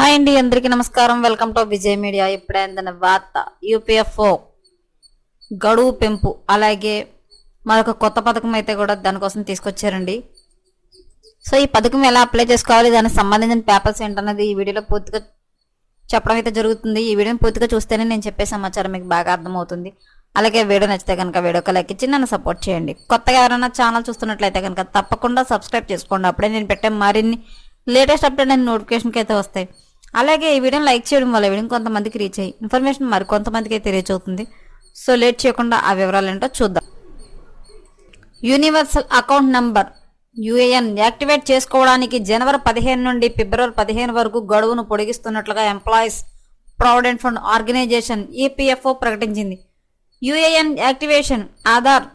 Hi అండి అందరికీ నమస్కారం. Welcome to Vijay media. ఇప్పుడైందన్న వార్త యూపీఎఫ్ఓ గడువు పెంపు. అలాగే మరొక కొత్త పథకం అయితే కూడా దానికోసం తీసుకొచ్చారండి. సో ఈ పథకం ఎలా అప్లై చేసుకోవాలి దానికి సంబంధించిన పేపర్స్ ఏంటన్నది ఈ వీడియోలో పూర్తిగా చెప్పడం అయితే జరుగుతుంది. ఈ వీడియోని పూర్తిగా చూస్తేనే నేను చెప్పే సమాచారం మీకు బాగా అర్థమవుతుంది. అలాగే వీడియో నచ్చితే కనుక వీడియోకి లైక్ ఇచ్చి నన్ను సపోర్ట్ చేయండి. కొత్తగా ఎవరైనా ఛానల్ చూస్తున్నట్లయితే కనుక తప్పకుండా సబ్స్క్రైబ్ చేసుకోండి. అప్పుడే నేను పెట్టే మరిన్ని లేటెస్ట్ అప్డేట్ అండ్ నోటిఫికేషన్కి అయితే వస్తాయి. అలాగే ఈ వీడియోని లైక్ చేయడం వల్ల వీడియో కొంతమందికి రీచ్ అయ్యి ఇన్ఫర్మేషన్ మరి కొంతమందికి అయితే రీచ్ అవుతుంది. సో లేట్ చేయకుండా ఆ వివరాలు ఏంటో చూద్దాం. Universal account number UAN activate చేసుకోవడానికి జనవరి పదిహేను నుండి ఫిబ్రవరి పదిహేను వరకు గడువును పొడిగిస్తున్నట్లుగా employees provident fund organisation EPFO ప్రకటించింది. యుఏఎన్ యాక్టివేషన్ ఆధార్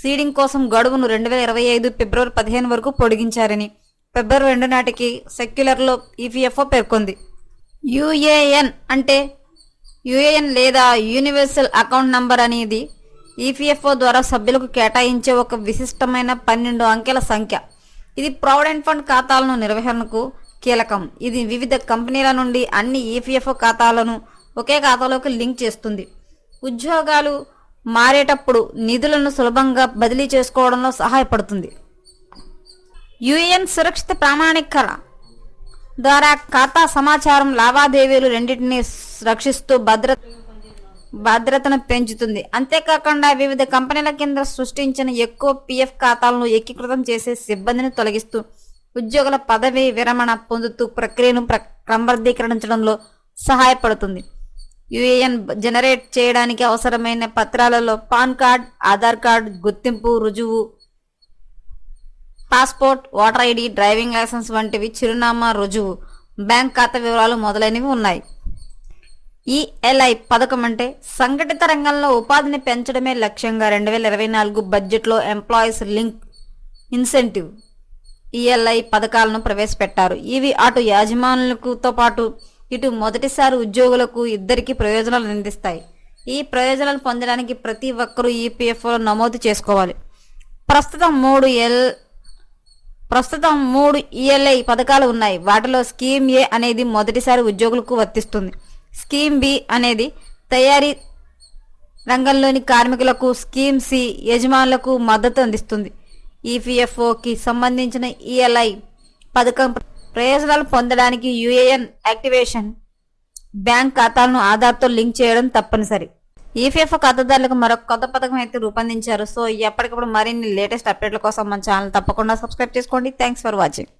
సీడింగ్ కోసం గడువును రెండు వేల ఇరవై ఐదు ఫిబ్రవరి పదిహేను వరకు పొడిగించారని ఫిబ్రవరి రెండు నాటికి సెక్యులర్లో ఈపీఎఫ్ఓ పేర్కొంది. యుఏఎన్ అంటే యుఏఎన్ లేదా యూనివర్సల్ అకౌంట్ నంబర్ అనేది ఈపీఎఫ్ఓ ద్వారా సభ్యులకు కేటాయించే ఒక విశిష్టమైన పన్నెండు అంకెల సంఖ్య. ఇది ప్రావిడెంట్ ఫండ్ ఖాతాలను నిర్వహణకు కీలకం. ఇది వివిధ కంపెనీల నుండి అన్ని ఈపీఎఫ్ఓ ఖాతాలను ఒకే ఖాతాలోకి లింక్ చేస్తుంది. ఉద్యోగాలు మారేటప్పుడు నిధులను సులభంగా బదిలీ చేసుకోవడంలో సహాయపడుతుంది. యూఏఎన్ సురక్షిత ప్రామాణికల ద్వారా ఖాతా సమాచారం లావాదేవీలు రెండింటినీ రక్షిస్తూ భద్రత భద్రతను పెంచుతుంది. అంతేకాకుండా వివిధ కంపెనీల కింద సృష్టించిన ఎక్కువ పిఎఫ్ ఖాతాలను ఏకీకృతం చేసే సిబ్బందిని తొలగిస్తూ ఉద్యోగుల పదవి విరమణ పొందుతూ ప్రక్రియను ప్ర క్రమబద్ధీకరించడంలో సహాయపడుతుంది. యుఏఎన్ జనరేట్ చేయడానికి అవసరమైన పత్రాలలో పాన్ కార్డ్ ఆధార్ కార్డ్ గుర్తింపు రుజువు passport voter ID driving licence వంటివి చిరునామా రుజువు బ్యాంక్ ఖాతా వివరాలు మొదలైనవి ఉన్నాయి. ఈఎల్ఐ పథకం అంటే సంఘటిత రంగంలో ఉపాధిని పెంచడమే లక్ష్యంగా రెండు వేల ఇరవై నాలుగు బడ్జెట్లో ఎంప్లాయీస్ లింక్ ఇన్సెంటివ్ ఈఎల్ఐ పథకాలను ప్రవేశపెట్టారు. ఇవి అటు యాజమానులకుతో పాటు ఇటు మొదటిసారి ఉద్యోగులకు ఇద్దరికి ప్రయోజనాలు అందిస్తాయి. ఈ ప్రయోజనాలు పొందడానికి ప్రతి ఒక్కరూ ఈపీఎఫ్ఓలో నమోదు చేసుకోవాలి. ప్రస్తుతం మూడు ఎల్ ప్రస్తుతం మూడు ఈఎల్ఐ పథకాలు ఉన్నాయి. వాటిలో స్కీమ్ ఏ అనేది మొదటిసారి ఉద్యోగులకు వర్తిస్తుంది. స్కీమ్ బి అనేది తయారీ రంగంలోని కార్మికులకు స్కీమ్ సి యజమానులకు మద్దతు అందిస్తుంది. ఈపీఎఫ్ఓకి సంబంధించిన ఈఎల్ఐ పథకం ప్రయోజనాలు పొందడానికి యుఏఎన్ యాక్టివేషన్ బ్యాంక్ ఖాతాలను ఆధార్తో లింక్ చేయడం తప్పనిసరి. ఈపీఎఫ్ఓ ఖాతాదారులకు మరొక కొత్త పథకం అయితే రూపొందించారు. సో ఎప్పటికప్పుడు మరిన్ని లేటెస్ట్ అప్డేట్ల కోసం మన ఛానల్ తప్పకుండా సబ్స్క్రైబ్ చేసుకోండి. Thanks for watching